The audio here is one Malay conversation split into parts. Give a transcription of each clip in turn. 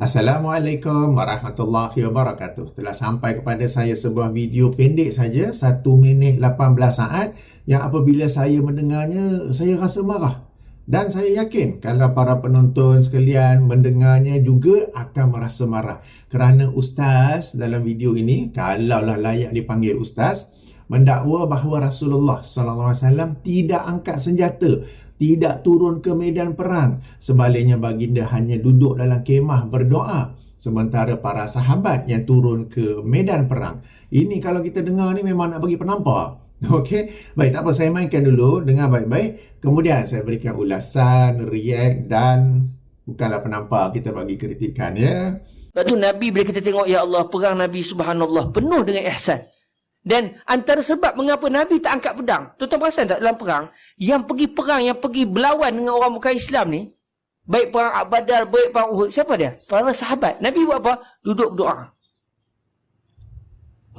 Assalamualaikum warahmatullahi wabarakatuh. Telah sampai kepada saya sebuah video pendek saja, 1 minit 18 saat yang apabila saya mendengarnya, saya rasa marah. Dan saya yakin kalau para penonton sekalian mendengarnya juga akan merasa marah. Kerana ustaz dalam video ini, kalaulah layak dipanggil ustaz, mendakwa bahawa Rasulullah SAW tidak angkat senjata tidak turun ke medan perang. Sebaliknya baginda hanya duduk dalam kemah berdoa. Sementara para sahabat yang turun ke medan perang. Ini kalau kita dengar ni memang nak bagi penampak. Okey, baik tak apa saya mainkan dulu dengar baik-baik. Kemudian saya berikan ulasan, react dan bukanlah penampak kita bagi kritikan ya. Lepas tu Nabi bila kita tengok ya Allah perang Nabi subhanallah penuh dengan ihsan. Dan antara sebab mengapa Nabi tak angkat pedang. Tuan-tuan perasan tak dalam perang yang pergi perang, yang pergi berlawan dengan orang bukan Islam ni, baik perang Abadar, baik perang Uhud, siapa dia? Para sahabat. Nabi buat apa? Duduk berdoa.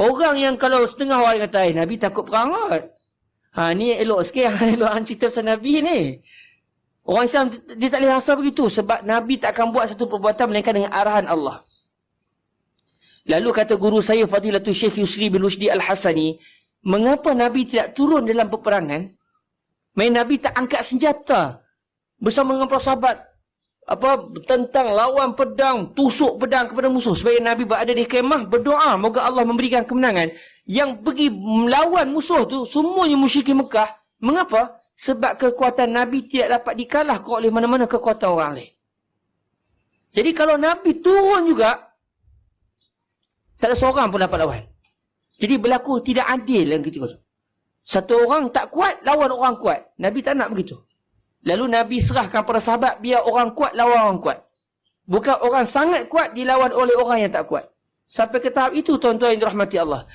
Orang yang kalau setengah orang kata, eh, Nabi takut perang kot. Ha, ni elok sikit, elok hang cerita pasal Nabi ni. Orang Islam, dia tak boleh rasa begitu. Sebab Nabi tak akan buat satu perbuatan melainkan dengan arahan Allah. Lalu kata guru saya Fadilatul Syekh Yusri bin Rushdi Al-Hasani, mengapa Nabi tidak turun dalam peperangan? Main Nabi tak angkat senjata bersama dengan para sahabat apa tentang lawan pedang, tusuk pedang kepada musuh supaya Nabi berada di kemah berdoa moga Allah memberikan kemenangan. Yang pergi melawan musuh tu semuanya musyrikin Mekah. Mengapa? Sebab kekuatan Nabi tidak dapat dikalahkan oleh mana-mana kekuatan orang lain. Jadi kalau Nabi turun juga tak ada seorang pun dapat lawan. Jadi berlaku tidak adil dalam ketika itu. Satu orang tak kuat, lawan orang kuat. Nabi tak nak begitu. Lalu Nabi serahkan para sahabat, biar orang kuat, lawan orang kuat. Bukan orang sangat kuat, dilawan oleh orang yang tak kuat. Sampai ke tahap itu, tuan-tuan yang dirahmati Allah.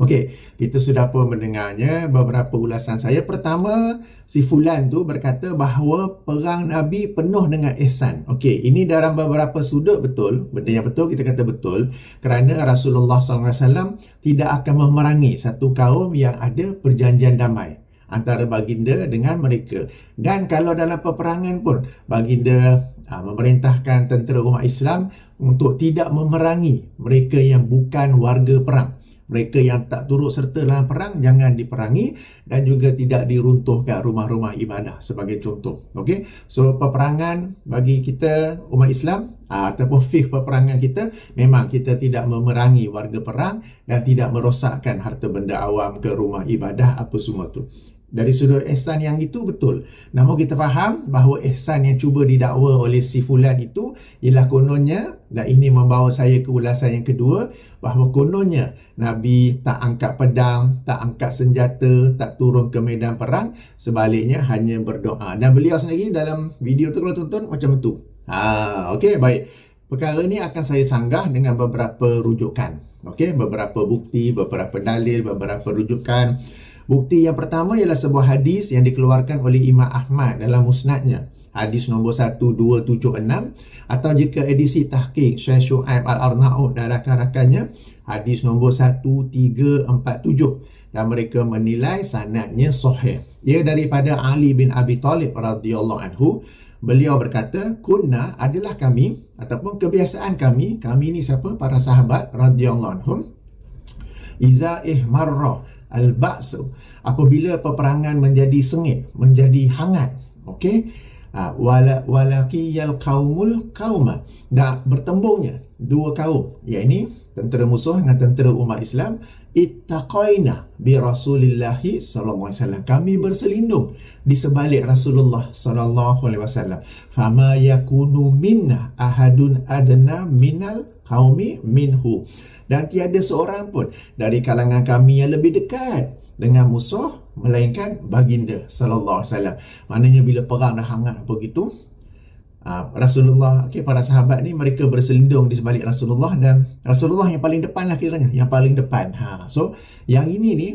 Okey, kita sudah pun mendengarnya beberapa ulasan saya. Pertama, si Fulan tu berkata bahawa perang Nabi penuh dengan ihsan. Okey, ini dalam beberapa sudut betul. Benda yang betul kita kata betul. Kerana Rasulullah SAW tidak akan memerangi satu kaum yang ada perjanjian damai antara baginda dengan mereka. Dan kalau dalam peperangan pun, baginda ha, memerintahkan tentera umat Islam untuk tidak memerangi mereka yang bukan warga perang mereka yang tak turut serta dalam perang jangan diperangi dan juga tidak diruntuhkan rumah-rumah ibadah sebagai contoh. Okey. So peperangan bagi kita umat Islam aa, ataupun fih peperangan kita memang kita tidak memerangi warga perang dan tidak merosakkan harta benda awam ke rumah ibadah apa semua tu. Dari sudut ihsan yang itu betul. Namun kita faham bahawa ihsan yang cuba didakwa oleh si fulan itu ialah kononnya dan ini membawa saya ke ulasan yang kedua bahawa kononnya Nabi tak angkat pedang, tak angkat senjata, tak turun ke medan perang, sebaliknya hanya berdoa. Dan beliau sendiri dalam video tu kalau tonton macam itu. Ha, okey, baik. Perkara ini akan saya sanggah dengan beberapa rujukan. Okey, beberapa bukti, beberapa dalil, beberapa rujukan. Bukti yang pertama ialah sebuah hadis yang dikeluarkan oleh Imam Ahmad dalam musnadnya. Hadis nombor 1276 atau jika edisi tahqiq Syekh Shu'aib Al-Arnaud dan rakan-rakannya hadis nombor 1347 dan mereka menilai sanadnya sahih. Ia daripada Ali bin Abi Talib radhiyallahu anhu. Beliau berkata, "Kunna adalah kami ataupun kebiasaan kami, kami ni siapa? Para sahabat radhiyallahu anhum. Iza ihmarra al-ba'su. Apabila peperangan menjadi sengit menjadi hangat okey? Uh, wala walaki yal qaumul qauma dan bertembungnya dua kaum iaitu tentera musuh dengan tentera umat Islam ittaqaina bi Rasulillah sallallahu alaihi wasallam. Kami berselindung di sebalik Rasulullah sallallahu alaihi wasallam. Fama yakunu minna ahadun adna minal qaumi minhu. Dan tiada seorang pun dari kalangan kami yang lebih dekat dengan musuh melainkan baginda sallallahu alaihi wasallam. Maknanya bila perang dah hangat begitu, uh, Rasulullah, okay, para sahabat ni mereka berselindung di sebalik Rasulullah dan Rasulullah yang paling depan lah kiranya, yang paling depan. Ha, so yang ini ni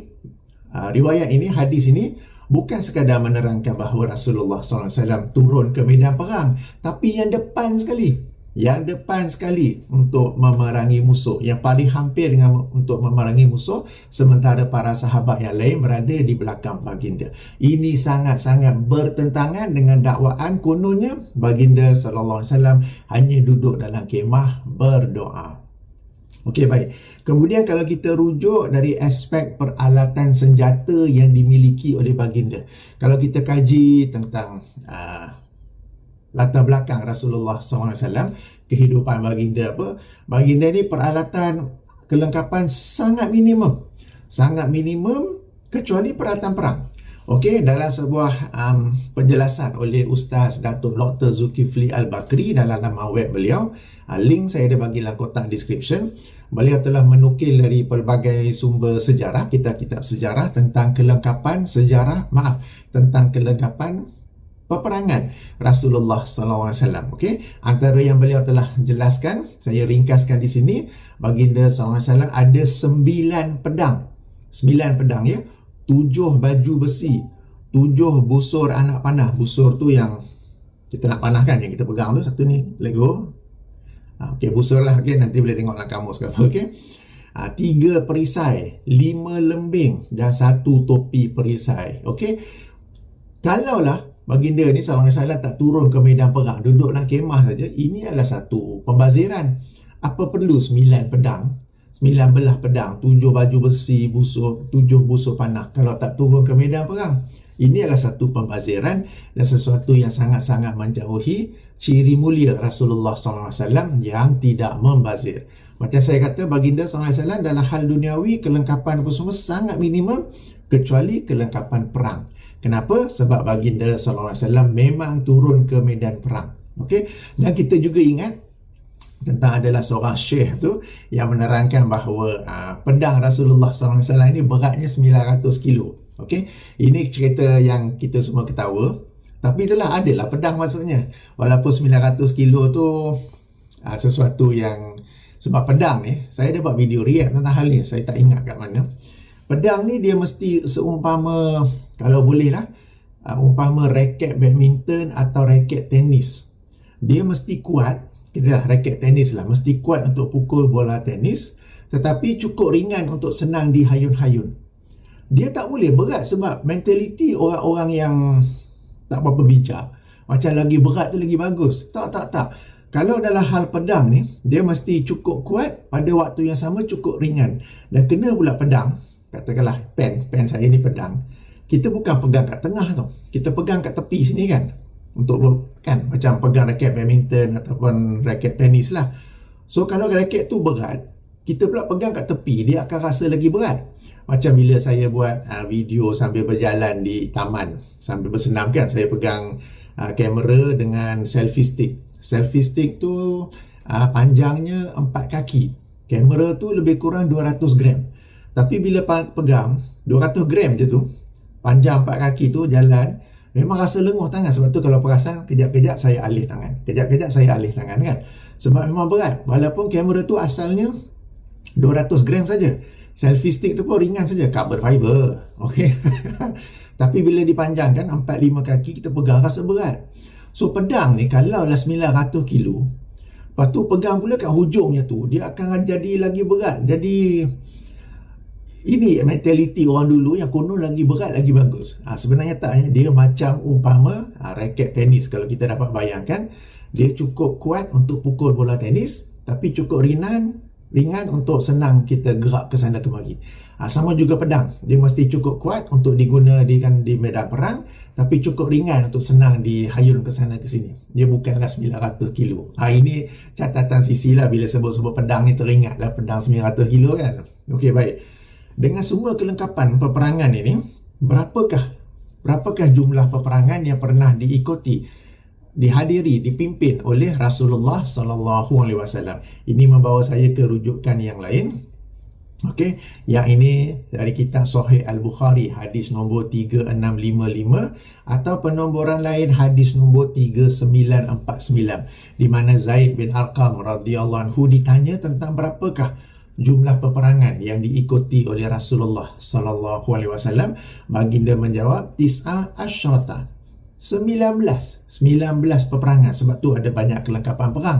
uh, riwayat ini, hadis ini bukan sekadar menerangkan bahawa Rasulullah SAW turun ke medan perang, tapi yang depan sekali yang depan sekali untuk memerangi musuh. Yang paling hampir dengan untuk memerangi musuh sementara para sahabat yang lain berada di belakang baginda. Ini sangat-sangat bertentangan dengan dakwaan kononnya baginda sallallahu alaihi wasallam hanya duduk dalam kemah berdoa. Okey baik. Kemudian kalau kita rujuk dari aspek peralatan senjata yang dimiliki oleh baginda. Kalau kita kaji tentang uh, latar belakang Rasulullah SAW kehidupan baginda apa baginda ni peralatan kelengkapan sangat minimum sangat minimum kecuali peralatan perang Okey, dalam sebuah um, penjelasan oleh Ustaz Datuk Dr. Zulkifli Al-Bakri dalam nama web beliau, uh, link saya ada bagi dalam kotak description. Beliau telah menukil dari pelbagai sumber sejarah, kitab-kitab sejarah tentang kelengkapan sejarah, maaf, tentang kelengkapan peperangan Rasulullah wasallam. Okey, antara yang beliau telah jelaskan, saya ringkaskan di sini, baginda wasallam ada sembilan pedang. Sembilan pedang ya. Tujuh baju besi, tujuh busur anak panah. Busur tu yang kita nak panahkan yang kita pegang tu satu ni Lego. Ha, okey, busur lah. Okey, nanti boleh tengok dalam kamus ke Okey. Ha, tiga perisai, lima lembing dan satu topi perisai. Okey. Kalaulah baginda ni alaihi wasallam tak turun ke medan perang duduk dalam kemah saja ini adalah satu pembaziran. Apa perlu sembilan pedang? Sembilan belah pedang tujuh baju besi busur tujuh busur panah kalau tak turun ke medan perang. Ini adalah satu pembaziran dan sesuatu yang sangat-sangat menjauhi ciri mulia Rasulullah wasallam yang tidak membazir. Macam saya kata baginda wasallam dalam hal duniawi kelengkapan apa semua sangat minimum kecuali kelengkapan perang Kenapa? Sebab baginda SAW memang turun ke medan perang. Okey. Dan kita juga ingat tentang adalah seorang syekh tu yang menerangkan bahawa uh, pedang Rasulullah SAW ini beratnya 900 kilo. Okey. Ini cerita yang kita semua ketawa. Tapi itulah adalah pedang maksudnya. Walaupun 900 kilo tu uh, sesuatu yang sebab pedang ni, saya ada buat video react tentang hal ni. Saya tak ingat kat mana. Pedang ni dia mesti seumpama kalau boleh lah uh, umpama raket badminton atau raket tenis. Dia mesti kuat kita lah raket tenis lah mesti kuat untuk pukul bola tenis tetapi cukup ringan untuk senang dihayun-hayun dia tak boleh berat sebab mentaliti orang-orang yang tak apa-apa bijak. Macam lagi berat tu lagi bagus. Tak tak tak. Kalau dalam hal pedang ni dia mesti cukup kuat pada waktu yang sama cukup ringan. Dan kena pula pedang katakanlah pen pen saya ni pedang. Kita bukan pegang kat tengah tu kita pegang kat tepi sini kan. Untuk kan macam pegang raket badminton ataupun raket tenis lah. So kalau raket tu berat kita pula pegang kat tepi dia akan rasa lagi berat. Macam bila saya buat uh, video sambil berjalan di taman sambil bersenam kan saya pegang uh, kamera dengan selfie stick. Selfie stick tu uh, panjangnya 4 kaki. Kamera tu lebih kurang 200 gram tapi bila pegang 200 gram je tu panjang empat kaki tu jalan memang rasa lenguh tangan. Sebab tu kalau perasan kejap-kejap saya alih tangan. Kejap-kejap saya alih tangan kan? Sebab memang berat. Walaupun kamera tu asalnya 200 gram saja. Selfie stick tu pun ringan saja. Carbon fiber. Okey tapi bila dipanjangkan 4-5 kaki kita pegang rasa berat. So pedang ni kalau lah 900 kilo lepas tu pegang pula kat hujungnya tu dia akan jadi lagi berat. Jadi ini mentaliti orang dulu yang konon lagi berat lagi bagus. Ha, sebenarnya tak ya. dia macam umpama ha, raket tenis kalau kita dapat bayangkan dia cukup kuat untuk pukul bola tenis tapi cukup ringan ringan untuk senang kita gerak ke sana kemari. Ha, sama juga pedang. Dia mesti cukup kuat untuk diguna di, kan, di medan perang tapi cukup ringan untuk senang dihayun ke sana ke sini. Dia bukanlah 900 kilo. Ha, ini catatan sisi lah bila sebut-sebut pedang ni teringat lah pedang 900 kilo kan. Okey baik dengan semua kelengkapan peperangan ini, berapakah berapakah jumlah peperangan yang pernah diikuti, dihadiri, dipimpin oleh Rasulullah sallallahu alaihi wasallam? Ini membawa saya ke rujukan yang lain. Okey, yang ini dari kitab Sahih Al-Bukhari hadis nombor 3655 atau penomboran lain hadis nombor 3949 di mana Zaid bin Arqam radhiyallahu anhu ditanya tentang berapakah jumlah peperangan yang diikuti oleh Rasulullah sallallahu alaihi wasallam baginda menjawab tis'a asyrata. 19 19 peperangan sebab tu ada banyak kelengkapan perang.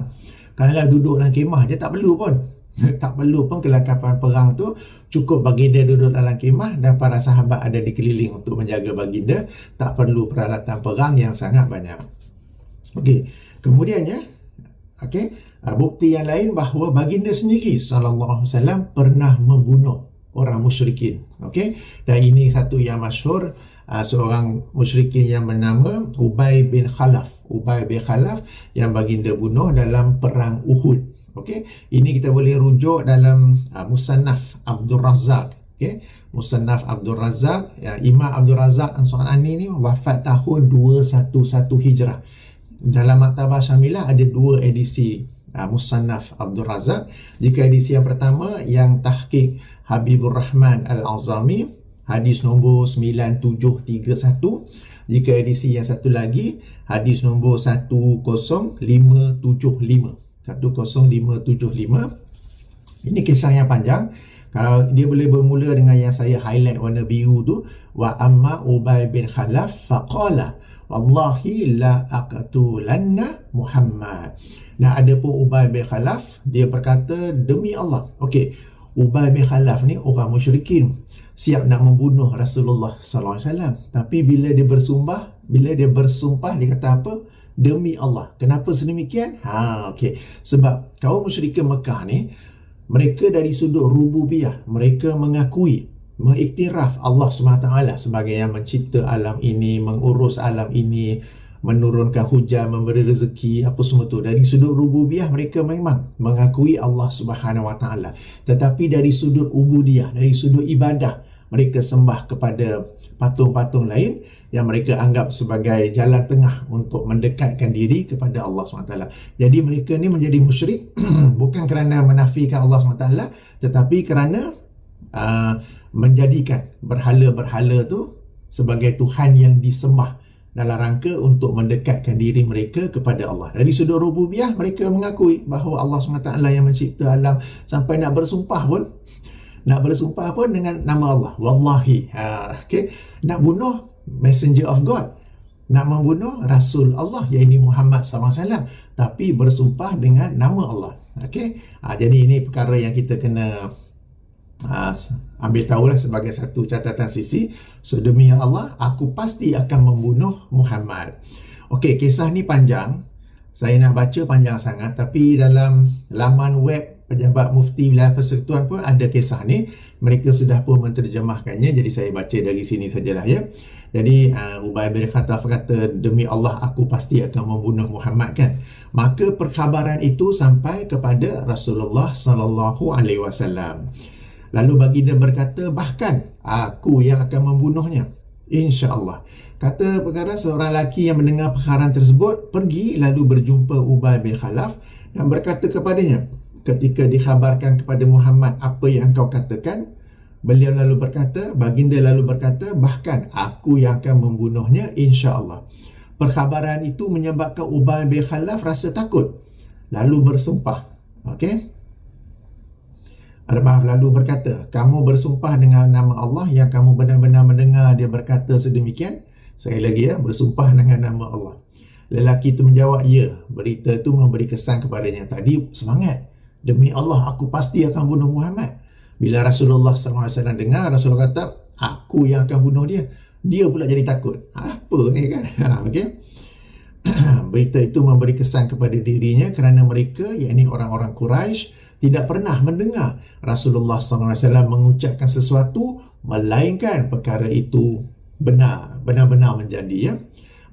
Kalau duduk dalam kemah je tak perlu pun. Tak perlu pun kelengkapan perang tu. Cukup baginda duduk dalam kemah dan para sahabat ada di keliling untuk menjaga baginda. Tak perlu peralatan perang yang sangat banyak. Okey. Kemudiannya okey ah, bukti yang lain bahawa baginda sendiri sallallahu alaihi wasallam pernah membunuh orang musyrikin okey dan ini satu yang masyhur uh, seorang musyrikin yang bernama Ubay bin Khalaf. Ubay bin Khalaf yang baginda bunuh dalam perang Uhud. Okey, ini kita boleh rujuk dalam uh, Musannaf Abdul Razak. Okey, Musannaf Abdul Razak, ya, Imam Abdul Razak Ansarani ni wafat tahun 211 Hijrah. Dalam Maktabah Syamilah ada dua edisi uh, Musannaf Abdul Razak. Jika edisi yang pertama yang tahqiq Habibur Rahman Al-Azami hadis nombor 9731 jika edisi yang satu lagi hadis nombor 10575 10575 ini kisah yang panjang. Kalau dia boleh bermula dengan yang saya highlight warna biru tu wa amma ubay bin khalaf faqala wallahi la aqtulanna muhammad. Nah ada pun ubay bin khalaf dia berkata demi Allah. Okey ubay bin khalaf ni orang musyrikin siap nak membunuh Rasulullah sallallahu alaihi wasallam. Tapi bila dia bersumpah bila dia bersumpah dia kata apa? Demi Allah. Kenapa sedemikian? Ha okey. Sebab kaum musyrikin Mekah ni mereka dari sudut rububiyah mereka mengakui mengiktiraf Allah SWT sebagai yang mencipta alam ini mengurus alam ini menurunkan hujan, memberi rezeki, apa semua tu. Dari sudut rububiyah mereka memang mengakui Allah Subhanahu Wa Taala. Tetapi dari sudut ubudiyah, dari sudut ibadah, mereka sembah kepada patung-patung lain yang mereka anggap sebagai jalan tengah untuk mendekatkan diri kepada Allah SWT. Jadi mereka ni menjadi musyrik bukan kerana menafikan Allah SWT tetapi kerana uh, menjadikan berhala-berhala tu sebagai Tuhan yang disembah dalam rangka untuk mendekatkan diri mereka kepada Allah. Dari sudut rububiyah mereka mengakui bahawa Allah SWT yang mencipta alam sampai nak bersumpah pun nak bersumpah pun dengan nama Allah wallahi ha, okay. nak bunuh messenger of God nak membunuh Rasul Allah iaitu Muhammad SAW tapi bersumpah dengan nama Allah okay. ha, jadi ini perkara yang kita kena ha, ambil tahulah sebagai satu catatan sisi. So demi Allah aku pasti akan membunuh Muhammad. Okey, kisah ni panjang. Saya nak baca panjang sangat tapi dalam laman web pejabat mufti wilayah persekutuan pun ada kisah ni. Mereka sudah pun menterjemahkannya jadi saya baca dari sini sajalah ya. Jadi uh, Ubay bin Khattab kata demi Allah aku pasti akan membunuh Muhammad kan? Maka perkhabaran itu sampai kepada Rasulullah sallallahu alaihi wasallam lalu baginda berkata bahkan aku yang akan membunuhnya. insya-Allah. Kata perkara seorang lelaki yang mendengar perkaran tersebut pergi lalu berjumpa Ubay bin Khalaf dan berkata kepadanya ketika dikhabarkan kepada Muhammad apa yang engkau katakan beliau lalu berkata baginda lalu berkata bahkan aku yang akan membunuhnya insya-Allah. Perkhabaran itu menyebabkan Ubay bin Khalaf rasa takut lalu bersumpah. Okey Al-Maaf lalu berkata, kamu bersumpah dengan nama Allah yang kamu benar-benar mendengar dia berkata sedemikian. Sekali lagi ya, bersumpah dengan nama Allah. Lelaki itu menjawab, ya. Berita itu memberi kesan kepadanya. Tadi semangat demi Allah aku pasti akan bunuh Muhammad bila Rasulullah SAW dengar Rasulullah kata aku yang akan bunuh dia dia pula jadi takut apa ni kan okay? berita itu memberi kesan kepada dirinya kerana mereka yakni orang-orang Quraisy tidak pernah mendengar Rasulullah SAW mengucapkan sesuatu melainkan perkara itu benar benar-benar menjadi ya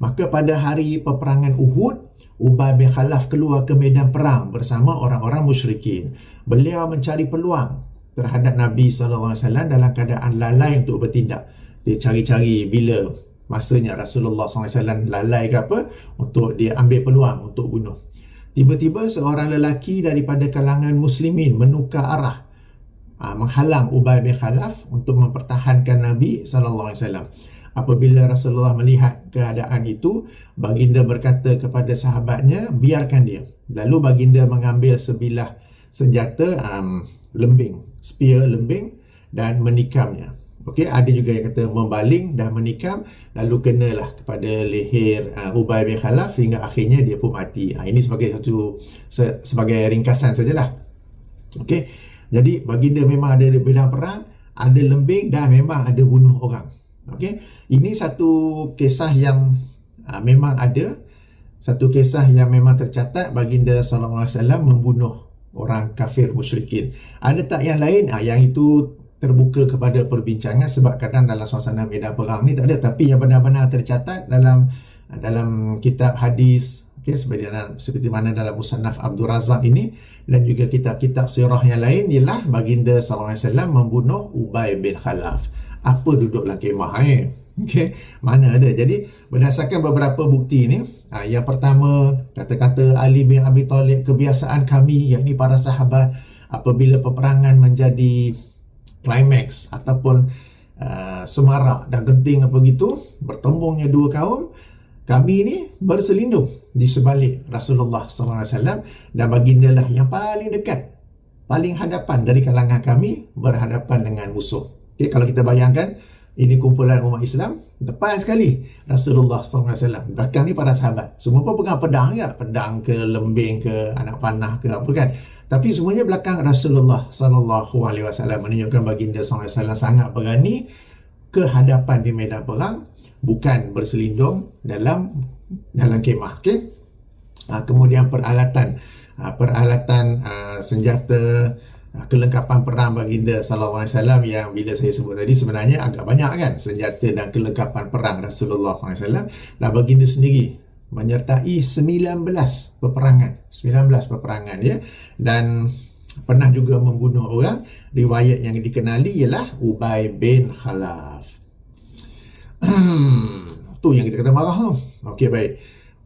maka pada hari peperangan Uhud Ubay bin Khalaf keluar ke medan perang bersama orang-orang musyrikin. Beliau mencari peluang terhadap Nabi SAW dalam keadaan lalai untuk bertindak. Dia cari-cari bila masanya Rasulullah SAW lalai ke apa untuk dia ambil peluang untuk bunuh. Tiba-tiba seorang lelaki daripada kalangan muslimin menukar arah ah, menghalang Ubay bin Khalaf untuk mempertahankan Nabi SAW. Apabila Rasulullah melihat keadaan itu, baginda berkata kepada sahabatnya, biarkan dia. Lalu baginda mengambil sebilah senjata um, lembing, spear lembing dan menikamnya. Okey, ada juga yang kata membaling dan menikam lalu kenalah kepada leher uh, Ubay bin Khalaf hingga akhirnya dia pun mati. Uh, ini sebagai satu se, sebagai ringkasan sajalah. Okey. Jadi baginda memang ada di bidang perang, ada lembing dan memang ada bunuh orang. Okey. Ini satu kisah yang uh, memang ada satu kisah yang memang tercatat baginda sallallahu alaihi wasallam membunuh orang kafir musyrikin. Ada tak yang lain? Ah yang itu terbuka kepada perbincangan sebab kadang dalam suasana medan perang ni tak ada. Tapi yang benar-benar tercatat dalam dalam kitab hadis okey seperti mana seperti mana dalam musannaf Abdul Razak ini dan juga kitab-kitab sirah yang lain ialah baginda wasallam membunuh Ubay bin Khalaf. Apa duduk dalam kemah eh? Okey mana ada. Jadi berdasarkan beberapa bukti ni ha, yang pertama kata-kata Ali bin Abi Talib kebiasaan kami yakni para sahabat apabila peperangan menjadi climax ataupun uh, semarak dan genting apa gitu bertembungnya dua kaum kami ini berselindung di sebalik Rasulullah SAW dan baginda lah yang paling dekat paling hadapan dari kalangan kami berhadapan dengan musuh. Okay, kalau kita bayangkan ini kumpulan umat Islam depan sekali Rasulullah SAW belakang ni para sahabat. Semua pun pegang pedang ya pedang ke lembing ke anak panah ke apa kan tapi semuanya belakang Rasulullah sallallahu alaihi wasallam menunjukkan baginda sallallahu alaihi wasallam sangat berani ke hadapan di medan perang bukan berselindung dalam dalam kemah okey? Ha, kemudian peralatan ha, peralatan ha, senjata ha, kelengkapan perang baginda sallallahu alaihi wasallam yang bila saya sebut tadi sebenarnya agak banyak kan senjata dan kelengkapan perang Rasulullah sallallahu alaihi wasallam. Dan baginda sendiri menyertai 19 peperangan. 19 peperangan ya. Dan pernah juga membunuh orang. Riwayat yang dikenali ialah Ubay bin Khalaf. Tu yang kita kena marah tu. Okey baik.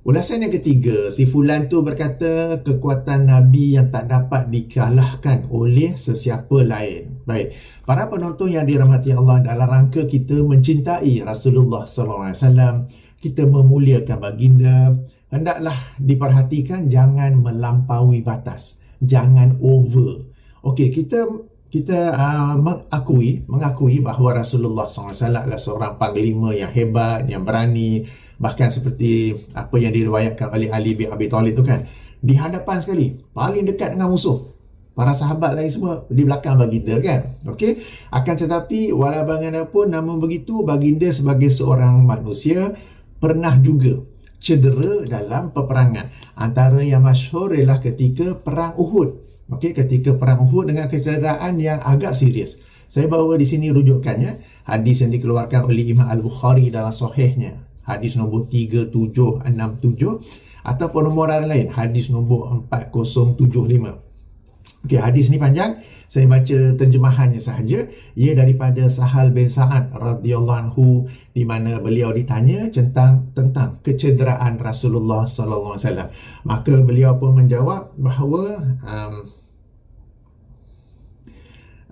Ulasan yang ketiga, si Fulan tu berkata kekuatan Nabi yang tak dapat dikalahkan oleh sesiapa lain. Baik, para penonton yang dirahmati Allah dalam rangka kita mencintai Rasulullah SAW, kita memuliakan baginda. Hendaklah diperhatikan jangan melampaui batas. Jangan over. Okey kita kita uh, mengakui mengakui bahawa Rasulullah SAW adalah seorang panglima yang hebat yang berani bahkan seperti apa yang diriwayatkan oleh Ali bin Abi Thalib tu kan. Di hadapan sekali paling dekat dengan musuh para sahabat lain semua di belakang baginda kan. Okey? Akan tetapi walau bagaimanapun namun begitu baginda sebagai seorang manusia pernah juga cedera dalam peperangan. Antara yang masyhur ialah ketika perang Uhud. Okey, ketika perang Uhud dengan kecederaan yang agak serius. Saya bawa di sini rujukannya, hadis yang dikeluarkan oleh Imam Al-Bukhari dalam sahihnya. Hadis nombor 3767 ataupun nombor lain, hadis nombor 4075. Okey, hadis ni panjang. Saya baca terjemahannya sahaja. Ia daripada Sahal bin Sa'ad radhiyallahu anhu di mana beliau ditanya tentang tentang kecederaan Rasulullah sallallahu alaihi wasallam. Maka beliau pun menjawab bahawa um,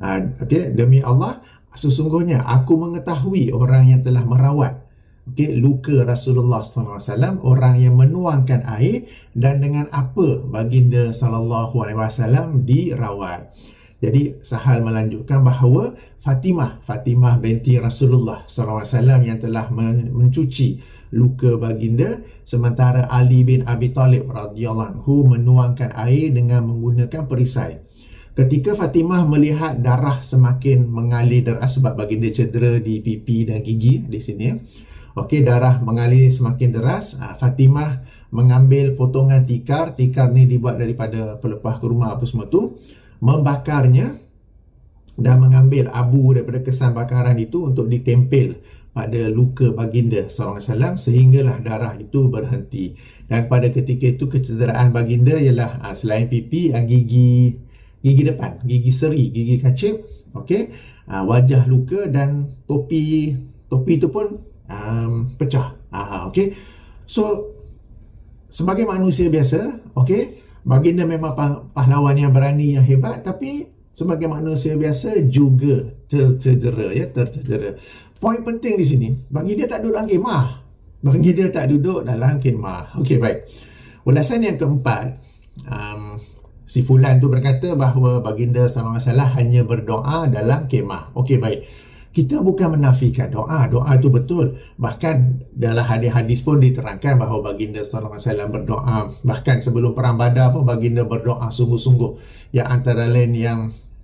uh, okey, demi Allah sesungguhnya aku mengetahui orang yang telah merawat okay, luka Rasulullah SAW orang yang menuangkan air dan dengan apa baginda SAW dirawat jadi Sahal melanjutkan bahawa Fatimah, Fatimah binti Rasulullah SAW yang telah mencuci luka baginda sementara Ali bin Abi Talib radhiyallahu anhu menuangkan air dengan menggunakan perisai. Ketika Fatimah melihat darah semakin mengalir deras sebab baginda cedera di pipi dan gigi di sini, okey darah mengalir semakin deras, ah, Fatimah mengambil potongan tikar, tikar ni dibuat daripada pelepah kurma apa semua tu. Membakarnya dan mengambil abu daripada kesan bakaran itu untuk ditempel pada luka baginda SAW sehinggalah darah itu berhenti. Dan pada ketika itu kecederaan baginda ialah uh, selain pipi uh, gigi gigi depan gigi seri gigi kacip okey uh, wajah luka dan topi topi itu pun um, pecah. Uh, okey. So sebagai manusia biasa okey baginda memang pahlawan yang berani yang hebat tapi sebagai manusia biasa juga tercedera ya tercedera. Poin penting di sini bagi dia tak duduk dalam kemah bagi dia tak duduk dalam kemah okey baik. Ulasan yang keempat um, si fulan tu berkata bahawa baginda sama masalah hanya berdoa dalam kemah okey baik kita bukan menafikan doa. Doa itu betul. Bahkan dalam hadis-hadis pun diterangkan bahawa baginda wasallam berdoa. Bahkan sebelum perang Badar pun baginda berdoa sungguh-sungguh. Yang antara lain yang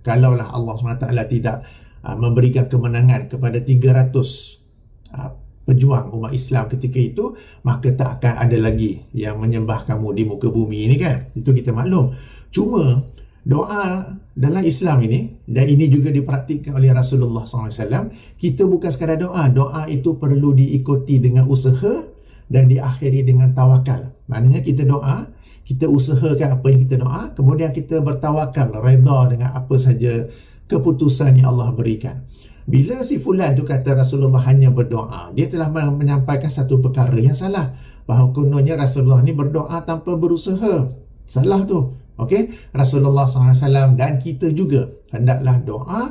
kalaulah Allah SWT tidak uh, memberikan kemenangan kepada 300 uh, pejuang umat Islam ketika itu, maka tak akan ada lagi yang menyembah kamu di muka bumi ini kan. Itu kita maklum. Cuma doa dalam Islam ini dan ini juga dipraktikkan oleh Rasulullah SAW kita bukan sekadar doa. Doa itu perlu diikuti dengan usaha dan diakhiri dengan tawakal. Maknanya kita doa kita usahakan apa yang kita doa kemudian kita bertawakal reda dengan apa saja keputusan yang Allah berikan. Bila si fulan tu kata Rasulullah hanya berdoa dia telah menyampaikan satu perkara yang salah. Bahawa kononnya Rasulullah ni berdoa tanpa berusaha. Salah tu Okey, Rasulullah SAW dan kita juga hendaklah doa,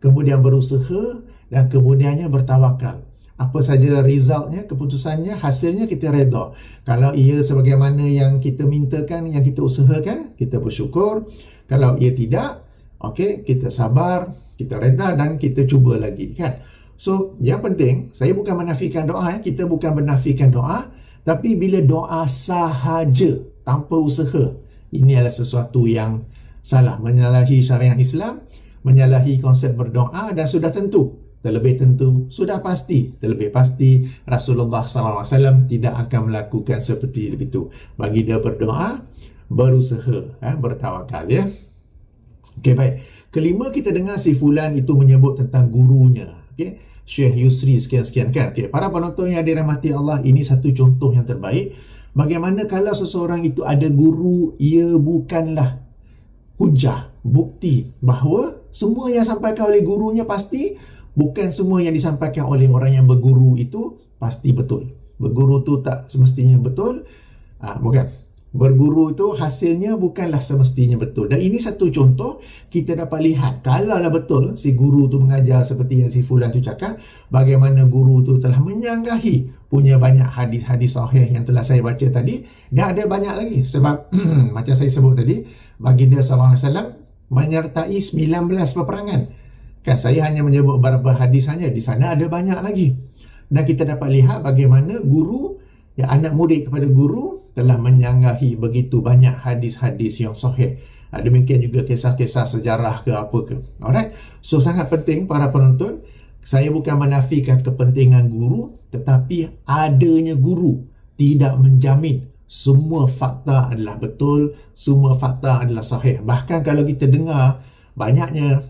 kemudian berusaha dan kemudiannya bertawakal. Apa saja resultnya, keputusannya, hasilnya kita reda. Kalau ia sebagaimana yang kita mintakan, yang kita usahakan, kita bersyukur. Kalau ia tidak, okey, kita sabar, kita reda dan kita cuba lagi kan. So, yang penting, saya bukan menafikan doa, ya. kita bukan menafikan doa, tapi bila doa sahaja tanpa usaha, ini adalah sesuatu yang salah. Menyalahi syariat Islam menyalahi konsep berdoa dan sudah tentu terlebih tentu sudah pasti terlebih pasti Rasulullah SAW tidak akan melakukan seperti itu. Bagi dia berdoa berusaha eh, bertawakal ya. Okey baik. Kelima kita dengar si fulan itu menyebut tentang gurunya. Okey Syekh Yusri sekian-sekian kan? Okey para penonton yang dirahmati Allah ini satu contoh yang terbaik Bagaimana kalau seseorang itu ada guru, ia bukanlah hujah, bukti bahawa semua yang disampaikan oleh gurunya pasti bukan semua yang disampaikan oleh orang yang berguru itu pasti betul. Berguru tu tak semestinya betul. Ah, bukan berguru itu hasilnya bukanlah semestinya betul. Dan ini satu contoh kita dapat lihat kalaulah betul si guru tu mengajar seperti yang si fulan tu cakap, bagaimana guru tu telah menyanggahi punya banyak hadis-hadis sahih yang telah saya baca tadi dan ada banyak lagi sebab macam saya sebut tadi baginda sallallahu alaihi wasallam menyertai 19 peperangan. Kan saya hanya menyebut beberapa hadis saja, di sana ada banyak lagi. Dan kita dapat lihat bagaimana guru yang anak murid kepada guru telah menyanggahi begitu banyak hadis-hadis yang sahih. Ha, demikian juga kisah-kisah sejarah ke apa ke. Alright. So sangat penting para penonton, saya bukan menafikan kepentingan guru, tetapi adanya guru tidak menjamin semua fakta adalah betul, semua fakta adalah sahih. Bahkan kalau kita dengar banyaknya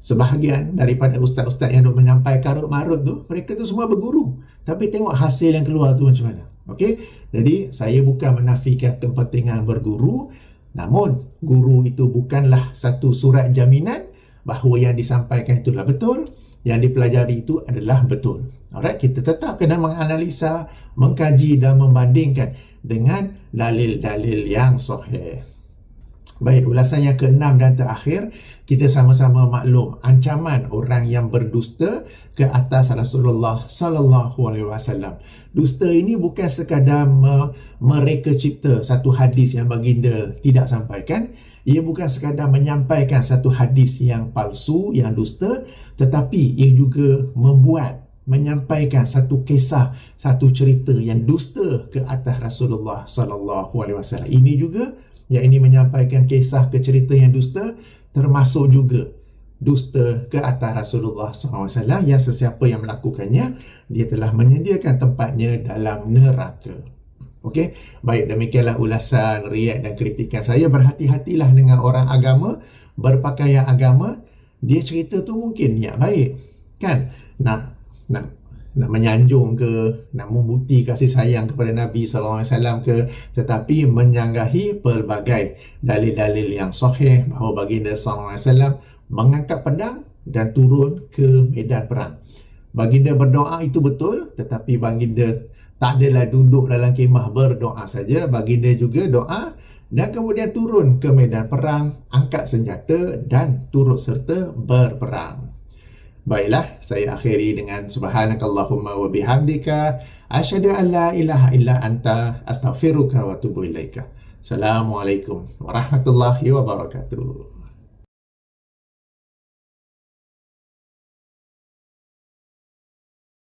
sebahagian daripada ustaz-ustaz yang duk menyampaikan karut-marut tu, mereka tu semua berguru. Tapi tengok hasil yang keluar tu macam mana. Okey, jadi saya bukan menafikan kepentingan berguru, namun guru itu bukanlah satu surat jaminan bahawa yang disampaikan itulah betul, yang dipelajari itu adalah betul. Alright, kita tetap kena menganalisa, mengkaji dan membandingkan dengan dalil-dalil yang sahih. Baik, ulasan yang keenam dan terakhir, kita sama-sama maklum ancaman orang yang berdusta ke atas Rasulullah sallallahu alaihi wasallam. Dusta ini bukan sekadar me- mereka cipta satu hadis yang baginda tidak sampaikan, ia bukan sekadar menyampaikan satu hadis yang palsu, yang dusta, tetapi ia juga membuat menyampaikan satu kisah, satu cerita yang dusta ke atas Rasulullah sallallahu alaihi wasallam. Ini juga yang ini menyampaikan kisah ke cerita yang dusta termasuk juga dusta ke atas Rasulullah SAW yang sesiapa yang melakukannya dia telah menyediakan tempatnya dalam neraka. Okey, baik demikianlah ulasan, riak dan kritikan saya. Berhati-hatilah dengan orang agama, berpakaian agama. Dia cerita tu mungkin niat baik, kan? Nak nak nak menyanjung ke nak membukti kasih sayang kepada Nabi wasallam ke tetapi menyanggahi pelbagai dalil-dalil yang sahih bahawa baginda wasallam mengangkat pedang dan turun ke medan perang. Baginda berdoa itu betul tetapi baginda tak adalah duduk dalam kemah berdoa saja, baginda juga doa dan kemudian turun ke medan perang, angkat senjata dan turut serta berperang. Baiklah, saya akhiri dengan subhanakallahumma wa bihamdika asyhadu an la ilaha illa anta astaghfiruka wa atubu ilaika. Assalamualaikum warahmatullahi wabarakatuh.